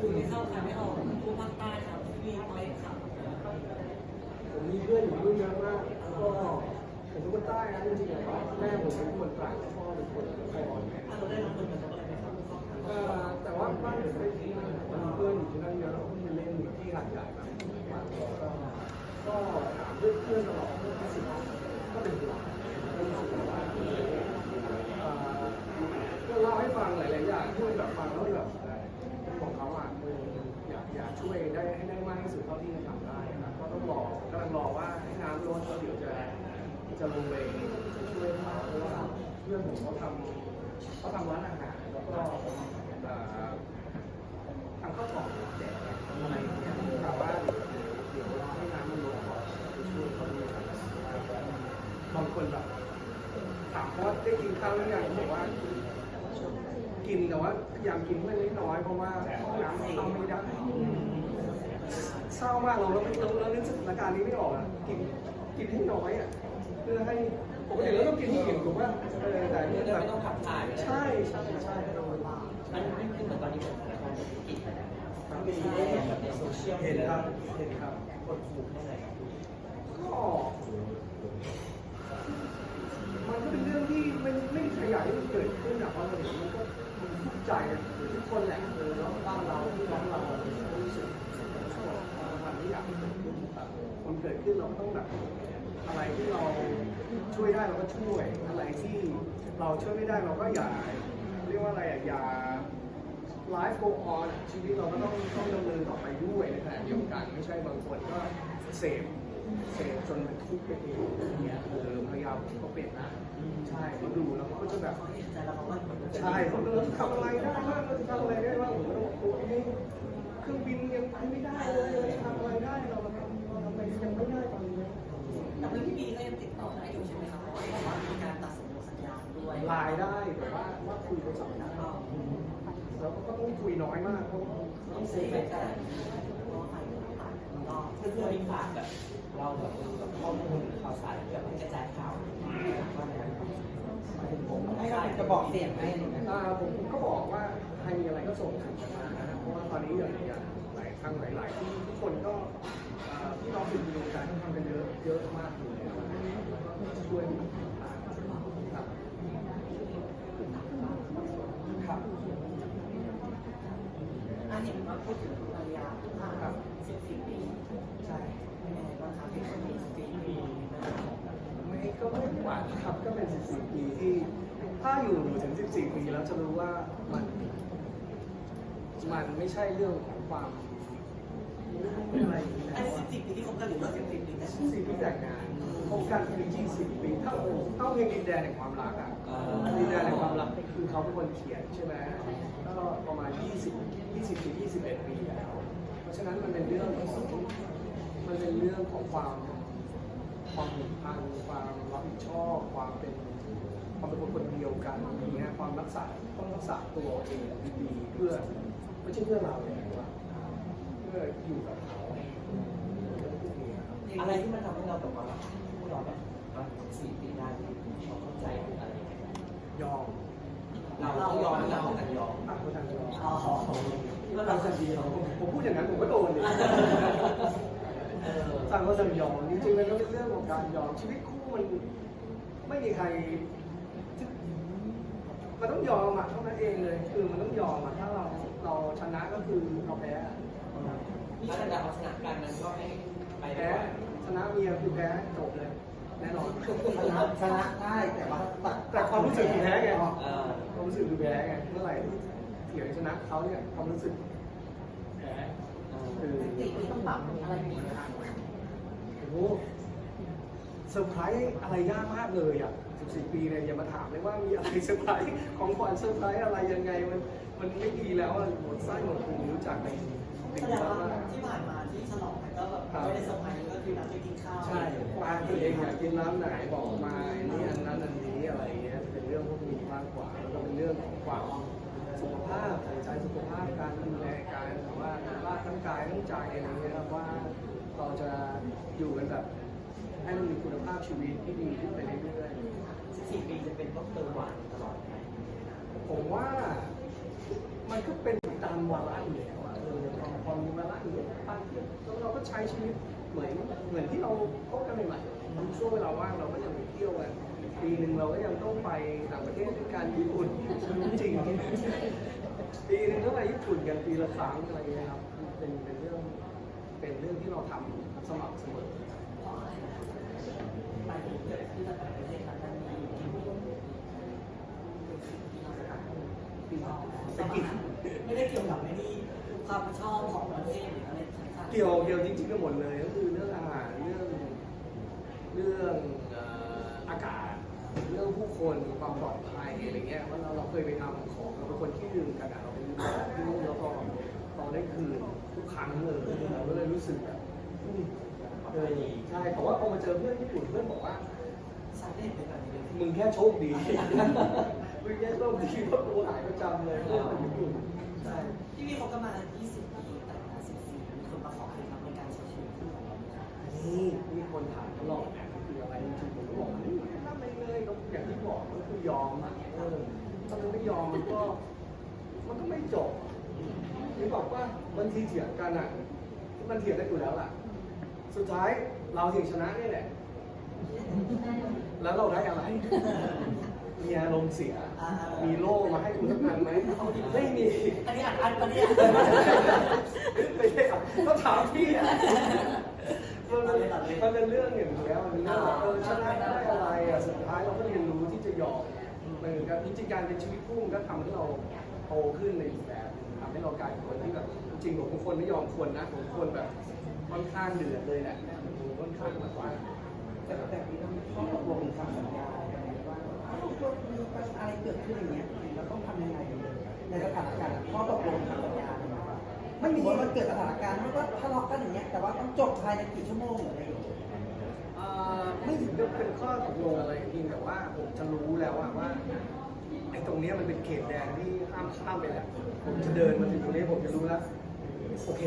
คือไม่เข้าใครไม่ออกผู้ภาคใต้ครับมีเล็กครับผมมีเพื่อนอยู่รุ่นเยอะมากแล้วก็ผมเป็นคนใต้นะจริงๆแล้วแม่ผมเป็นคนตราดพ่อเป็นคนไทยอ่อนถ้าเราได้รับผลกระทบอะไรไหมครับแต่ว่าบ้านผมไม่ที่นั่นมีเพื่อนอยู่ที่นั่นเยอะที่เล่นที่หาดใหญ่มากก็ถามเพื่อนตลอดเพื่อนที่สิบก็เป็นห่วงก็รู้สึกว่าเอ่อเพื่อนเล่าให้ฟังหลายๆอย่างที่มันแบบฟังแล้วแบบ เขาอะเอออยากอยากช่วยได้ให้ได้มากที่สุดเท่าที่จะทำได้นะครับก็ต้องรอกำลังรอว่าให้น้ำลดแล้วเดี๋ยวจะจะลงไปช่วยเขาเพราะว่าเพื่อนผมเขาทำเขาทำร้านอาหารแล้วก็ทำข้าวกล่องแจกอะไรอย่างเงี้ยแต่ว่าเดี๋ยวรอให้น้ำมันลดก่อนจะช่วยเขาดูบางคนแบบถามว่าได้กินข้าวหรือยังบอกว่า กินแต่ว่าพยายามกินเพื่อเล็กน้อยเพราะว่าห้องน้ำเข้าไม่ได้เศร้ามากเราเราไม่เราเรานึกสถานการณ์นี้ไม่ออกอะกินกินให้น้อยอะเพื่อให้ปกติเราต้องกินให้อิ่มถูกป่ะเออแต่เนี่ยแบบต้องขับถ่ายใช่ใช่ใช่มันไม่ขึ้นเหมือนตอนนี้ผมกินได้เห็นแบบในโซเชียลเห็นครับเห็นครับคนถูกให้ไหรับก็มันก็เป็นเรื่องที่ไม่ไม่มีใครอยากให้มันเกิดขึ้นอะเพราะเราเห็นมันก็ ใจอะทุกคนแหละเออแล้วบ้านเราที่ร้านเรารู้สึกมันไม่อยากให้เกิดขึ้นแบบมันเกิดขึ้นเราก็ต้องแบบอะไรที่เราช่วยได้เราก็ช่วย อะไรที่เราช่วยไม่ได้เราก็อย่าเรียกว่าอะไรอะอย่าไลฟ์โกออนชีวิตเราก็ต้องต้องดำเนินต่อไปด้วยนขณะเดียวกันไม่ใช่บางคนก็เสพ เสพจนเป็นทุกข์ไปเองอย่างเงี้ยเออพยายามเขาเป็นนะใช่เขาดูแล้วเขาก็จะแบบเห็นใจเราเพราะว่ามันใช่เขาเราทำอะไรได้บ้างเราจะทำอะไรได้บ้างผมก็ต้องโอ้ยเครื่องบินยังไปไม่ได้เลยเราจะทำอะไรได้เราทำเราทำไมยังไม่ได้ตอนนี้แต่เพื่อนพี่บีก็ยังติดต่อได้อยู่ใช่ไหมครับเพราะว่าเห็นว่ามีการตัดสัญญาสัญญาด้วยไลน์ได้แต่ว่าว่าคุยโทรศัพท์ได้แล้วก็ต้องคุยน้อยมากเพราะต้องเซฟไว้ ก่อนเพราะว่าใครต่างๆเพื่อนๆมีฝากแบบเราแบบข้อมูลข่าวสารแบบให้กระจายข่าวก็นะผมให้กราจะบอกเสียงให้อะไรเงี้ยอ่าผมก็บอกว่าใครมีอะไรก็ส่งมานะครับเพราะว่าตอนนี้อย่างอย่างหลายครั้งหลายๆที่ทุกคนก็อ่าพี่น้องสื่อดูการทำกันเยอะเยอะมากอยู่แล้วก็ช่วยครับ ครับอันนี้มาพูดถึงภรรยาครับสิบสี่ปี ใช่เป็นยังไงบ้างครับที่มี14ปีไม่ก็ไม่หวานครับก็เป็น 14 ปีที่ ถ้าอยู่ถึง 14 ปีแล้วจะรู้ว่ามัน มันไม่ใช่เรื่องของความอะไรอย่างนี้นะอันนี้สิบสี่ปีที่คบกันหรือว่าสิบสี่ปีแต่สิบปีแต่งงานคบกันคือยี่สิบปีเท่าเท่าเพลงดินแดนแห่งความรักอะดินแดนแห่งความรักคือเขาเป็นคนเขียนใช่ไหมก็ประมาณ20 20ปี21ปีแล้ว เพราะฉะนั้นมันเป็นเรื่องของ มันเป็นเรื่องของความความผูกพันความรับผิดชอบความเป็นความเป็นคนคนเดียวกันอย่างเงี้ยความรักษาต้องรักษาตัวเองดีๆเพื่อไม่ใช่เพื่อเราเลยนะว่าเพื่ออยู่กับเขาอะไรที่มันทำให้เราแบบว่าพวกเราแบบมาสี่ปีได้เราเข้าใจอะไรยอมเราต้องยอมเราต้องกันยอมต่างคนต่างยอมอ๋อก็เราจะดีเราผมผมพูดอย่างนั้นผมก็โดนดิเอ อต่างคนต่างยอมจริงๆมันก็เป็นเรื่องของการยอมชีวิตคู่มันไม่มีใคร มันต้องยอมอะเท่านั้นเองเลย คือมันต้องยอมอะถ้าเราเราชนะก็คือเราแพ้อะนี่ขนาดลักษณะการนั้นก็ให้ไปแพ้ชนะเมียคือแพ้จบเลยแน่นอนชนะชนะได้แต่ว่าตัดแต่ความรู้สึกคือแพ้ไงความรู้สึกคือแพ้ไงเมื่อไหร่เถียงชนะเขาเนี่ยความรู้สึก คือสี่ต้องปรับอะไรมีไหมครับโอ้โหเซอร์ไพรส์อะไรยากมากเลยอะ 14 ปีเนี่ยอย่ามาถามเลยว่ามีอะไรเซอร์ไพรส์ของขวัญเซอร์ไพรส์อะไรยังไง มันมันไม่ดีแล้วอะหมดไส้หมดพุงรู้จักในเด็กแสดงว่าที่ผ่านมาที่ฉลองก็แบบไม่ได้สมัยก็คือนัดไปกินข้าว ใช่ปาตัวเองอยากกินร้านไหนบอกมาอันนี้อันนั้นอันนี้อะไรเงี้ยเป็นเรื่องพวกนี้มากกว่าแล้วก็เป็นเรื่องของความ สุขภาพใส่ใจสุขภาพการดูแลการแบบว่าร่าทั้งกายทั้งใจอะไรเงี้ยครับว่าเราจะอยู่กันแบบให้มันมีคุณภาพชีวิตที่ดีขึ้นไปเรื่อยๆสิบสี่ปีจะเป็นต้องเติมหวานตลอดไหมผมว่ามันก็เป็นตามวาระอยู่แล้วอะเออพอพอมีเวลาอยู่บ้านเที่ยวแล้วเราก็ใช้ชีวิตเหมือนเหมือนที่เราพบกันใหม่ๆช่วงเวลาว่างเราก็ยังไปเที่ยวกัน ปีหนึ่งเราก็ยังต้องไปต่างประเทศด้วยกันญี่ปุ่นจริงๆปีหนึ่งก็ไปญี่ปุ่นกันปีละครั้งอะไรเงี้ยครับเป็นเป็นเรื่องเป็นเรื่องที่เราทำสม่ำเสมอเพราะอะไปเกิดที่จะไปประเทศกันนี้อยู่ที่นี่ที่เราจะทำปีนอกไม่ได้เกี่ยวกับไม่ได้ความชอบของประเทศหรืออะไรเกี่ยวเกี่ยวจริงๆก็หมดเลย คนความปลอดภัยอะไรเงี้ยว่าเราเราเคยไปทำของเราเป็นคนที่ดื่มกันอะเราไปดื่มของที่นู่นแล้วก็เราได้คืนทุกครั้งเลยเราก็เลยรู้สึกแบบอืมเออใช่แต่ว่าพอมาเจอเพื่อนญี่ปุ่นเพื่อนบอกว่าสำเร็จเป็นแบบนี้เลยมึงแค่โชคดี มึงแค่โชคดีเพราะกูหายประจำเลยเพื่อนคนญี่ปุ่นใช่ที่มีเขาก็มา20ปีแต่งงาน14มีคนมาขอเคล็ดลับในการใช้ชีวิตคู่ของเราไหมคะนี่มีคนถามตลอด บอกก็คือยอมอะเออถ้ามันไม่ยอมมันก็ มันก็ไม่จบถึงบอกว่าบางทีเถียงกันอะมันเถียงได้อยู่แล้วล่ะ สุดท้ายเราเถียงชนะนี่แหละ แล้วเราได้อะไร มีอารมณ์เสีย มีโล่มาให้คุณสักพันไหมไม่มีอันนี้อ่านอันปเนี่ยไม่ใช่ครับก็ถามพี่อะมันเป็นเรื่องอย่างนี้แล้วมันเป็นเรื่องว่าเออชนะได้ อนกันจริงๆการเป็นชีวิตคู่มันก็ทำให้เราโตขึ้นในอีกแบบหนึ่งทำให้เรากลายเป็นคนที่แบบจริงๆผมเป็นคนไม่ยอมคนนะผมคนแบบค่อนข้างเดือดเลยแหละผมค่อนข้างแบบว่า แต่แบบนี้มันข้อตกลงทางสัญญาอะไรว่าถ้าเราเกิดมีอะไรเกิดขึ้นอย่างเงี้ยเราต้องทำยังไงในสถานการณ์ข้อตกลงทางสัญญาเนี่ยนะครับไม่มีว่ามันเกิดสถานการณ์มันก็ทะเลาะกันอย่างเงี้ยแต่ว่าต้องจบภายในกี่ชั่วโมงหรืออะไรอย่างเงี้ย ไม่ถึงกับเป็นข้อตกลงอะไรจริงแต่ว่าผมจะรู้แล้วอะว่าไอ้ตรงเนี้ยมันเป็นเขตแดนที่ห้ามข้ามไปแล้วผมจะเดินมาถึงตรงนี้ผมจะรู้แล้วโอเค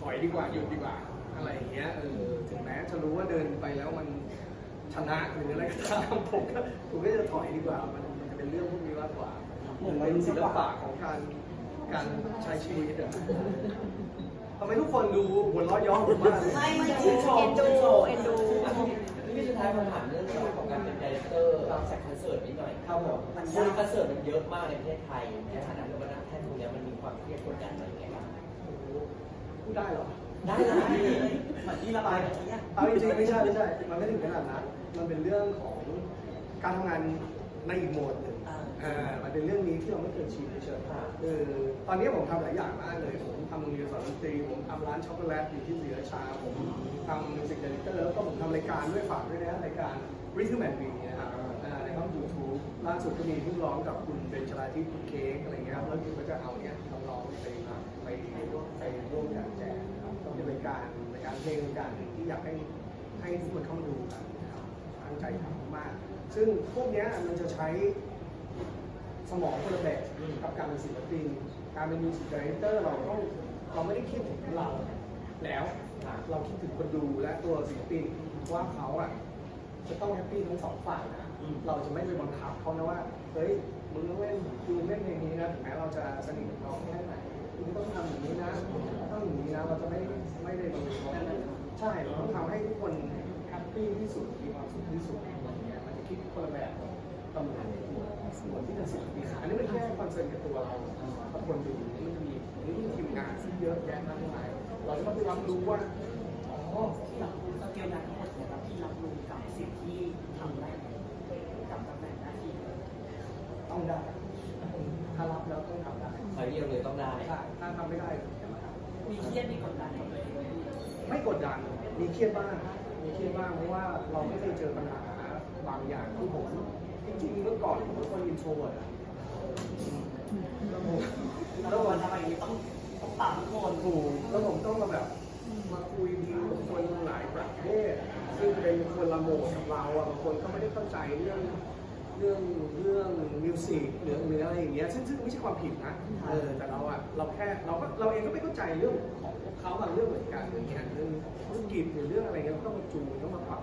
ถอยดีกว่าหยุดดีกว่า อะไรอย่างเงี้ยเออถึงแม้จะรู้ว่าเดินไปแล้วมันชนะหรืออะไรก็ตามผมก็ผมก็จะถอยดีกว่า มันมันจะเป็นเรื่องพวกนี้มากกว่าเหมือนเป็นศิลปะของการการใช้ชีวิตอะ ทำไมทุกคนดูหัวเราะเย้อนผมมากเลยไม่ไม่ชื่นชมเอ็นดูชื่นชมเอ็นดูนี่สุดท้ายมาถามเรื่องเกี่ยวกับการเป็นไดเรคเตอร์จากคอนเสิร์ตนิดหน่อยครับผมคือคอนเสิร์ตมันเยอะมากในประเทศไทยในฐานะที่ว่านักแข่งตรงเนี้ยมันมีความเครียดกดดันอะไรอย่างเงี้ยครับพูดได้เหรอ ได้นะพี่เหมือนที่ระบายเมื่อกี้อะเอาจริงๆไม่ใช่ไม่ใช่ มันไม่ถึงขนาดนั้น มันเป็นเรื่องของการทำงานในอีกโหมดหนึ่ง อ่า มันเป็นเรื่องนี้ที่เราไม่เคยชินเฉยๆคือตอนนี้ผมทำหลายอย่างมากเลย ผมทำโรงเรียนสอนดนตรี ผมทำร้านช็อกโกแลตอยู่ที่ศรีราชา ผมทำมิวสิกดีเลเตอร์แล้วก็ผมทำรายการด้วยฝากด้วยนะรายการ Rhythm and Beat นะครับในช่อง YouTube ล่าสุดก็มีเพิ่งร้องกับคุณเบนชลาทิพย์คุณเค้กอะไรเงี้ยครับแล้วเดี๋ยวก็จะเอาเนี่ยทำร้องไปไปไปร่วมไปร่วมกันแจกนะครับก็เป็นรายการรายการเพลงรายการหนึ่งที่อยากให้ให้ทุกคนเข้ามาดูกันนะครับตั้งใจทำมาก ซึ่งพวกนี้มันจะใช้ สมองคนละแบบกับการเป็นศิลปิน การเป็นมิวสิกดีเรคเตอร์เราต้องเราไม่ได้คิดถึงเราแล้วเราคิดถึงคนดูและตัวศิลปินว่าเขาอะจะต้องแฮปปี้ทั้งสองฝ่ายนะเราจะไม่ไปบังคับเขานะว่าเฮ้ยมึงต้องเล่นดูเล่นเพลงนี้นะถึงแม้เราจะสนิทกับเขาแค่ไหนคุณต้องทำอย่างนี้นะต้องอย่างนี้นะเราจะไม่ไม่ได้บังคับใช่เราต้องทำให้ทุกคนแฮปปี้ที่สุดมีความสุขที่สุดอะไรเงี้ยมันจะคิดคนละแบบ กับเหมือนส่วนที่เป็นศิลปินอันนี้ไม่แค่คอนเซิร์นกับตัวเรากับคนดูมันจะมีนี่มีทีมงานที่เยอะแยะมากมายเราจะต้องไปรับรู้ว่าอ๋อที่รับรู้สเกลงานทั้งหมดเนี่ยครับที่รับรู้กับสิ่งที่ทำได้กับตำแหน่งหน้าที่ต้องได้ถ้ารับแล้วต้องทำได้ไปเรียกเลยต้องได้ใช่ถ้าทำไม่ได้จะมาทำมีเครียดมีกดดันกับตัวเองไหมไม่กดดันมีเครียดบ้างมีเครียดบ้างเพราะว่าเราไม่เคยเจอปัญหาบางอย่างที่ผม จริงๆเมื่อก่อนผมเป็นคนอินโทรเวิร์ดอะแล้วผมแล้ววันทำไมต้องต้องปรับทุกคนถูกแล้วผมต้องมาแบบ มาคุยดีกับคนหลายประเทศซึ่งเป็นคนละโหมดกับเราอะบางคนก็ไม่ได้เข้าใจเรื่องเรื่องเรื่องมิวสิกหรือหรืออะไรอย่างเงี้ยซึ่งซึ่งไม่ใช่ความผิดนะเออแต่เราอะเราแค่เราก็เราเองก็ไม่เข้าใจเรื่องของพวกเขาบางเรื่องเหมือนกันอย่างเงี้ยเรื่องธุรกิจหรือเรื่องอะไรเงี้ยเราต้องมาจูนต้องมาปรับ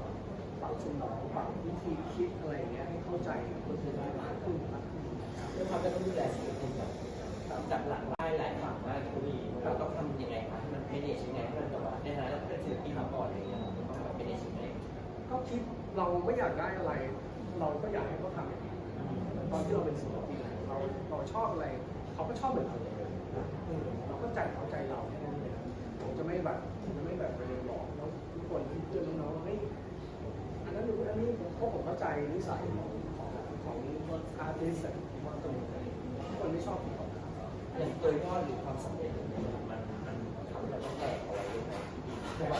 ปรับสมองปรับวิธีคิดอะไรเงี้ยให้เข้าใจคนอื่นมากขึ้นมากขึ้นด้วยความที่ต้องดูแลศิลปินแบบจับหลังได้หลายฝั่งมากคุณมีไม่เนชยังไงให้มันแบบว่าในฐานะเราเป็นศิลปินมาก่อนอะไรเงี้ยเราต้องเป็นเนชยังไงก็คิดเราไม่อยากได้อะไร เราก็อยากให้เขาทำอย่างนี้ตอนที่เราเป็นศิลปินเราเราชอบอะไรเขาก็ชอบเหมือนเราเลยเราก็ใจเขาใจเราแค่นั้นเลยผมจะไม่แบบผมจะไม่แบบไปหลอกแล้วทุกคนเพื่อนน้อง ราะผมเข้าใจนิสัยของของของอาร์ติสต์ว่าตรงนี้คนไม่ชอบของอย่างตัวยอดหรือความสำเร็จมันมันทำให้เราต้องแบกเอาไว้ด้วยไหมเพราะว่า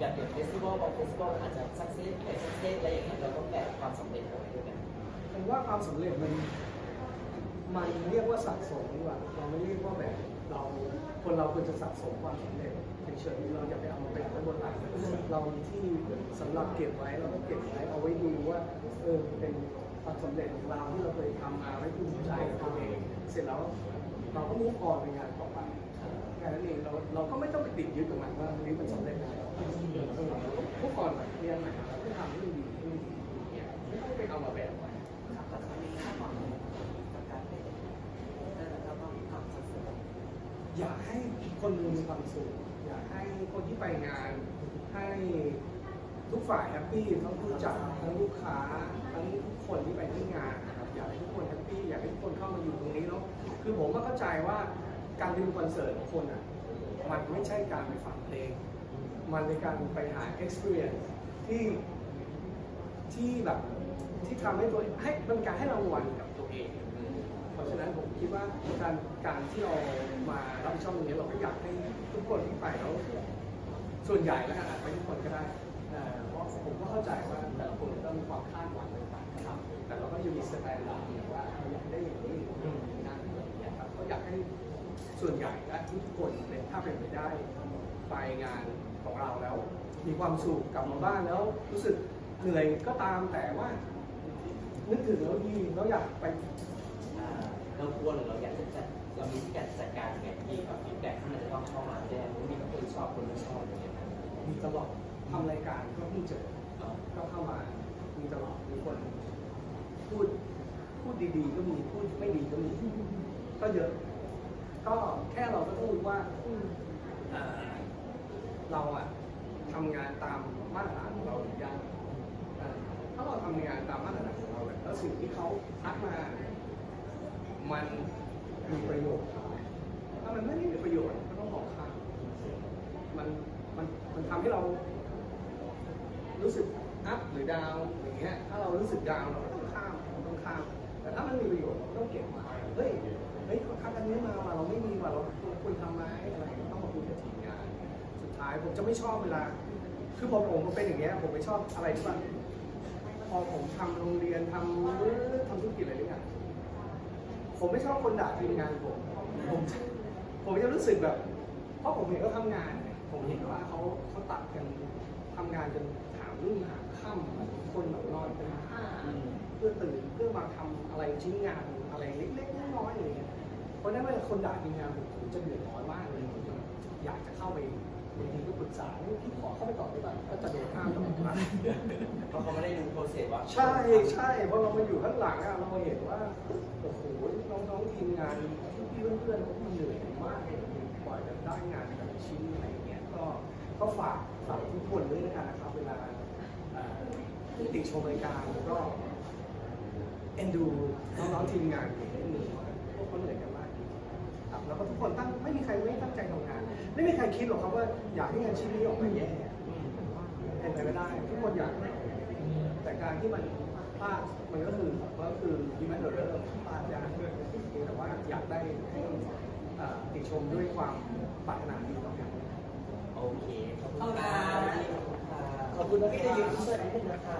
อย่างอย่างเฟสติวัลบางเฟสติวัลอาจจะสักเซสแต่สักเซสอะไรอย่างเงี้ยเราต้องแบกความสำเร็จเอาไว้ด้วยผมว่าความสำเร็จมันมันเรียกว่าสะสมดีกว่าเราไม่เรียกว่าแบบเราคนเราควรจะสะสมความสำเร็จ เฉยๆเราอย่าไปเอามาเป็นไว้บนหลังเรามีที่สำหรับเก็บไว้เราก็เก็บไว้เอาไว้ดูว่าเออเป็นความสำเร็จของเราที่เราเคยทำมาไว้ภูมิใจตัวเองเสร็จแล้วเราก็มุ่งออนในงานต่อไปแค่นั้นเองเราเราก็ไม่ต้องไปติดยึดกับมันว่านี้มันสำเร็จแล้วทุกคนเรียนใหม่เราก็ทำให้มันดีให้มันดีเนี่ยไม่ต้องไปเอามาแบบไว้ ครับแต่ตอนนี้คาดหวังกับการเป็นแล้วก็ต้องทำสักสิ่ง อยากให้คนมีความสุขอยากให้คนที่ไปงาน ให้ทุกฝ่ายแฮปปี้ทั้งผู้จัดทั้งลูกค้าทั้งทุกคนที่ไปที่งานนะครับอยากให้ทุกคนแฮปปี้อยากให้ทุกคนเข้ามาอยู่ตรงนี้แล้วคือผมก็เข้าใจว่าการดูคอนเสิร์ตของคนอะมันไม่ใช่การไปฟังเพลง มันเป็นการไปหา experience ที่ที่แบบที่ทำให้ตัวให้มันเป็นการให้รางวัล ว่าการการที่เรามารับผิดชอบตรงนี้เราก็อยากให้ทุกคนที่ไปแล้วส่วนใหญ่แล้วกันอาจไม่ทุกคนก็ได้เพราะผมก็เข้าใจว่าแต่ละคนก็มีความคาดหวังต่างๆนะครับแต่เราก็ยังมีสแตนดาร์ดว่าเราอยากได้อย่างนี้อย่างนั้นอย่างนี้ครับก็อยากให้ส่วนใหญ่และทุกคนเป็นถ้าเป็นไปได้ไปงานของเราแล้ว มีความสุขกลับมาบ้านแล้วรู้สึกเหนื่อยก็ตามแต่ว่านึกถึงแล้วดีแล้วอยากไป เรากลัวหรือเราอยากจะจัดเรามีที่การจัดการยังไงที่กับฟีดแบ็กที่มันจะต้องเข้ามาแน่มีคนชอบคนไม่ชอบอย่างเงี้ยครับมีตลอดทำรายการก็เพิ่งเจอก็เข้ามามีตลอดมีคนพูดพูดดีๆก็มีพูดไม่ดีก็มีก็เยอะก็แค่เราก็ต้องรู้ว่าเราอะทำงานตามมาตรฐานของเราหรือยังถ้าเราทำงานตามมาตรฐานของเราแล้วสิ่งที่เขาทักมา มันมีประโยชน์ถ้ามันไม่ได้มีประโยชน์ก็ต้องบอกข้ามันมันมันทำให้เรา รู้สึกอัพหรือดาวอย่างเงี้ยถ้าเรารู้สึกดาวเราก็ต้องข้ามเราต้องข้าม แต่ถ้ามันมีประโยชน์เราก็ต้องเก็บมาเฮ้ยเฮ้ยเขาทักกันนี้มาว่าเราไม่มีว่าเราควรทำไหมอะไรต้องมาคุยกับทีมงานสุดท้ายผมจะไม่ชอบเวลา คือพอผมเป็นอย่างเงี้ยผมไม่ชอบอะไรที่ว่าพอผมทำโรงเรียนทำทำธุรกิจอะไรเนี่ย ผมไม่ชอบคนด่าทีมงานผมผมจะผมจะรู้สึกแบบ เพราะผมเห็นเขาทำงานเนี่ยผมเห็นว่าเขาเขาตัดกันทำงานจนหารุ่งหาค่ำคนแบบนอนเป็นห้าเพื่อตื่นเพื่อมาทำอะไรชิ้นงานอะไรเล็กๆน้อยๆอะไรเงี้ยเพราะฉะนั้นเวลาคนด่าทีมงานผมผมจะเดือดร้อนมากเลยผมจะอยากจะเข้าไป บางทีก็ปรึกษาพี่ขอเข้าไปก่อนได้ป่ะก็จะโดนห้ามตลอดเวลาเพราะเขาไม่ได้ดูโปรเซสว่าใช่ใช่เพราะเรามาอยู่ข้างหลังอะเราเห็นว่าโอ้โหน้องๆทีมงานพี่ๆเพื่อนๆเขาเหนื่อยมากเลยกว่าจะได้งานแต่ละชิ้นอะไรอย่างเงี้ยก็ก็ฝากฝากทุกคนด้วยนะครับ เวลาเอ่อที่ติชมรายการก็เอ็นดูน้องๆทีมงานนิดนึงว่าพวกเขาเหนื่อยกันมากครับ แล้วก็ทุกคนตั้งไม่มีใครไม่ตั้งใจทำงาน ไม่มีใครคิดหรอกครับว่าอยากให้งานชิ้นนี้ออกมาแย่เป็นไปไม่ได้ ทุกคนอยากให้แต่การที่มันพลาดมันก็คือก็คือที่มันเริ่มพลาดได้แต่ว่าอยากได้ให้เอ่อติชมด้วยความปรารถนาดีต่อกันโอเคขอบคุณเอาคละรับขอบคุณนะพี่จะยืนเสื้อนิดนึงนะคะ